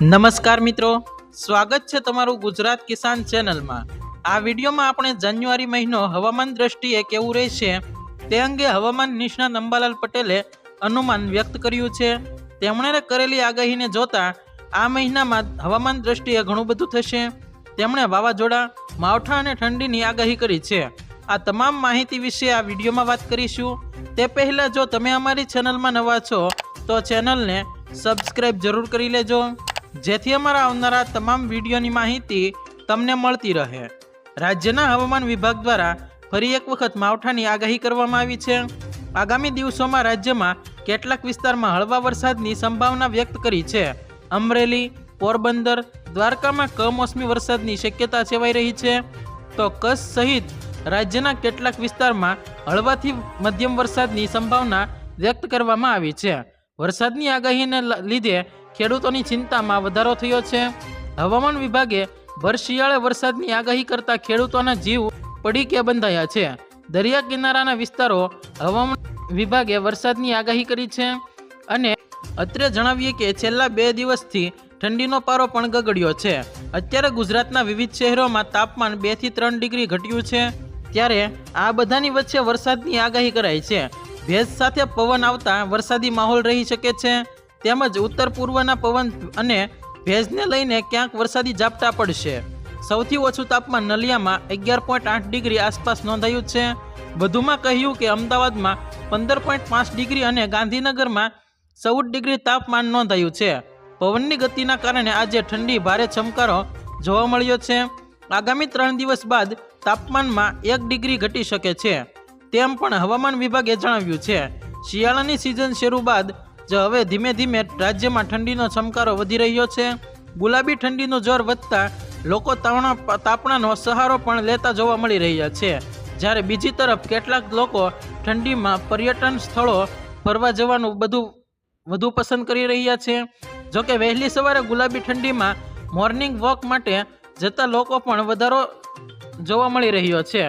નમસ્કાર મિત્રો. સ્વાગત છે તમારું ગુજરાત કિસાન ચેનલમાં. આ વિડીયોમાં આપણે જાન્યુઆરી મહિનો હવામાન દ્રષ્ટિએ કેવું રહેશે તે અંગે હવામાન નિષ્ણાત અંબાલાલ પટેલે અનુમાન વ્યક્ત કર્યું છે. તેમણે કરેલી આગાહીને જોતા આ મહિનામાં હવામાન દ્રષ્ટિએ ઘણું બધું થશે. તેમણે વાવાઝોડા, માવઠા અને ઠંડીની આગાહી કરી છે. આ તમામ માહિતી વિશે આ વિડીયોમાં વાત કરીશું. તે પહેલાં જો તમે અમારી ચેનલમાં નવા છો, તો ચેનલને સબસ્ક્રાઈબ જરૂર કરી લેજો. જેથી અમારા આવનારા તમામ વિડીયોની માહિતી તમને મળતી રહે. રાજ્યના હવામાન વિભાગ દ્વારા ફરી એક વખત માવઠાની આગાહી કરવામાં આવી છે. આગામી દિવસોમાં રાજ્યમાં કેટલાક વિસ્તારમાં હળવા વરસાદની સંભાવના વ્યક્ત કરી છે. અમરેલી, પોરબંદર, દ્વારકામાં કમોસમી વરસાદની શક્યતા સેવાઈ રહી છે. તો કચ્છ સહિત રાજ્યના કેટલાક વિસ્તારમાં હળવાથી મધ્યમ વરસાદની સંભાવના વ્યક્ત કરવામાં આવી છે. વરસાદની આગાહીને લીધે ખેડૂતોની ચિંતામાં વધારો થયો છે. હવામાન વિભાગે ભર શિયાળે વરસાદની આગાહી કરતા ખેડૂતોના જીવ પડીકે બંધાયા છે. દરિયા કિનારાના વિસ્તારો હવામાન વિભાગે વરસાદની આગાહી કરી છે અને અત્રે જણાવીએ કે છેલ્લા બે દિવસથી ઠંડીનો પારો પણ ગગડ્યો છે. અત્યારે ગુજરાતના વિવિધ શહેરોમાં તાપમાન બેથી ત્રણ ડિગ્રી ઘટ્યું છે. ત્યારે આ બધાની વચ્ચે વરસાદની આગાહી કરાઈ છે. ભેજ સાથે પવન આવતા વરસાદી માહોલ રહી શકે છે. તેમજ ઉત્તર પૂર્વના પવન અને ભેજને લઈને ક્યાંક વરસાદી ઝાપટા પડશે. સૌથી ઓછું તાપમાન નલિયામાં અગિયાર પોઈન્ટ આઠ ડિગ્રી આસપાસ નોંધાયું છે. વધુમાં કહ્યું કે અમદાવાદમાં પંદર પોઈન્ટ પાંચ ડિગ્રી અને ગાંધીનગરમાં ચૌદ ડિગ્રી તાપમાન નોંધાયું છે. પવનની ગતિના કારણે આજે ઠંડી ભારે ચમકારો જોવા મળ્યો છે. આગામી ત્રણ દિવસ બાદ તાપમાનમાં એક ડિગ્રી ઘટી શકે છે. તેમ પણ હવામાન વિભાગે જણાવ્યું છે. શિયાળાની સિઝન શરૂ બાદ જ હવે ધીમે ધીમે રાજ્યમાં ઠંડીનો ચમકારો વધી રહ્યો છે. ગુલાબી ઠંડીનું જોર વધતા લોકો તાવણા તાપણાનો સહારો પણ લેતા જોવા મળી રહ્યા છે. જ્યારે બીજી તરફ કેટલાક લોકો ઠંડીમાં પર્યટન સ્થળો ફરવા જવાનું બધું વધુ પસંદ કરી રહ્યા છે. જોકે વહેલી સવારે ગુલાબી ઠંડીમાં મોર્નિંગ વોક માટે જતા લોકો પણ વધારો જોવા મળી રહ્યો છે.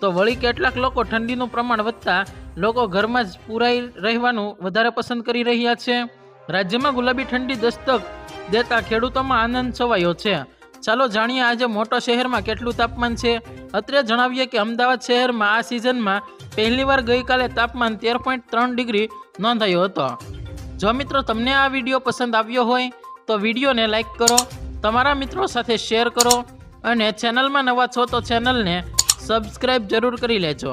તો વળી કેટલાક લોકો ઠંડીનું પ્રમાણ વધતા લોકો ઘરમાં જ પુરાઈ રહેવાનું વધારે પસંદ કરી રહ્યા છે. રાજ્યમાં ગુલાબી ઠંડી દસ્તક દેતા ખેડૂતોમાં આનંદ છવાયો છે. ચાલો જાણીએ આજે મોટો શહેરમાં કેટલું તાપમાન છે. અત્રે જણાવીએ કે અમદાવાદ શહેરમાં આ સિઝનમાં પહેલીવાર ગઈકાલે તાપમાન તેર પોઈન્ટ ત્રણ ડિગ્રી નોંધાયો હતો. જો મિત્રો તમને આ વીડિયો પસંદ આવ્યો હોય, તો વિડીયોને લાઇક કરો, તમારા મિત્રો સાથે શેર કરો અને ચેનલમાં નવા છો તો ચેનલને સબસ્ક્રાઈબ જરૂર કરી લેજો.